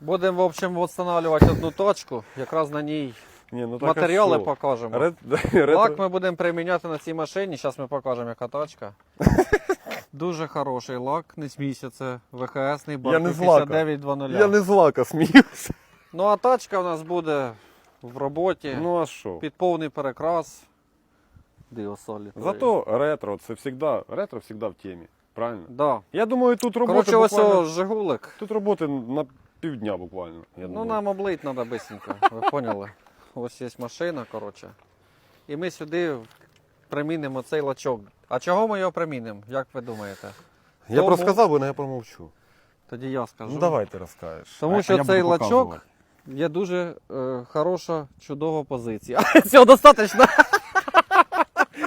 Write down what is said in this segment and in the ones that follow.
Будемо, в общем, встановлювати одну точку. Якраз на ній Ні, ну так, а матеріали що? покажемо. Ред... Лак ми будемо приміняти на цій машині. Зараз ми покажемо, яка тачка. Дуже хороший лак, не смійся, це ВХСний Я не з лака. 5920. Я не з лака сміюся. Ну а тачка у нас буде в роботі Ну а що? під повний перекрас. Диосолі. Зато ретро, це завжди, ретро завжди в темі. Правильно? Да. Я думаю, тут роботи Коротше, ось буквально... о, Жигулик. Тут роботи на півдня буквально. Я Ну думаю. нам облить треба бисенько, ви поняли? Ось є машина, коротше. І ми сюди примінимо цей лачок. А чого ми його примінимо, як ви думаєте? Я тому- б розказав, але я промовчу. Тоді я скажу. Ну давай ти розкажеш. Тому А- що цей лачок є дуже е, хороша, чудова позиція. Цього достатньо.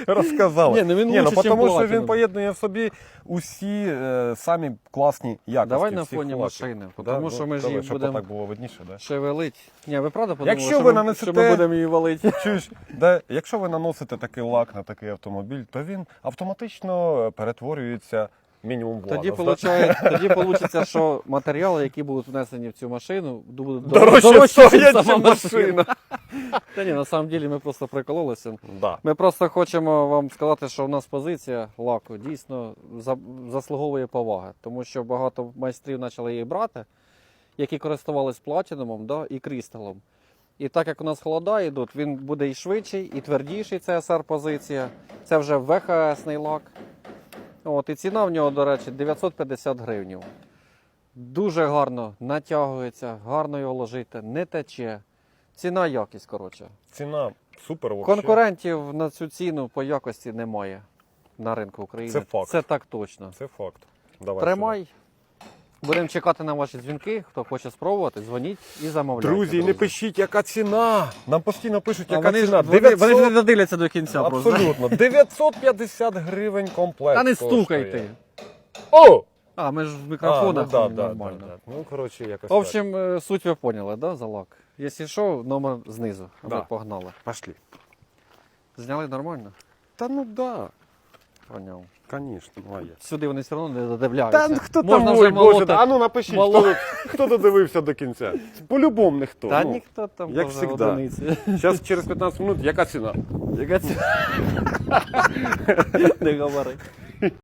Розказав. Ні, ну він ну, лучше, чим тому що він поєднує в собі усі е, самі класні якості. Давай на всіх фоні лаків. машини, тому Ну, що ми ж давай, її щоб будемо так було видніше, да? шевелить. Ні, ви правда подумали, Якщо що, ви ми, нанесете- що ми будемо її валити? Чуєш, да, якщо ви наносите такий лак на такий автомобіль, то він автоматично перетворюється мінімум в Тоді, да? получає, тоді получиться, що матеріали, які будуть внесені в цю машину, будуть Дорожче дорожчі, ніж машина. Та ні, на самом деле ми просто прикололися. Да. Ми просто хочемо вам сказати, що в нас позиція лаку дійсно заслуговує поваги, тому що багато майстрів почали її брати, які користувались платінумом да, і крісталом. І так як у нас холода йдуть, він буде і швидший, і твердіший це SR-позиція. Це вже ВХСний лак. От, і ціна в нього, до речі, 950 гривнів. Дуже гарно натягується, гарно його ложити, не тече. Ціна якість, коротше. Ціна супер вообще. Конкурентів на цю ціну по якості немає на ринку України. Це факт. Це так точно. Це факт. Давай Тримай. Будемо чекати на ваші дзвінки. Хто хоче спробувати, дзвоніть і замовляйте. Друзі, не пишіть, яка ціна. Нам постійно пишуть, яка вони, ціна. вони, 900... вони ж не додивляться до кінця просто. Абсолютно. 950 гривень комплект. Та не коштує. стукайте. О! А, ми ж в мікрофонах ну, да, ну, да, нормально. да, да. Ну, коротше, якось В общем, е, суть ви поняли, да, за лак? Якщо що, номер знизу. А Да. Ми погнали. Пошли. Зняли нормально? Та ну да, Поняв. звісно, моя. Сюди вони все одно не додивляються. Та хто Можна там, вже ой, Боже, молоти. а ну напишіть, Моло- хто, хто додивився до кінця. По-любому ніхто. Та ну. ніхто там як всегда. одиниці. Зараз через 15 минут, яка ціна? Яка ці... Не говори.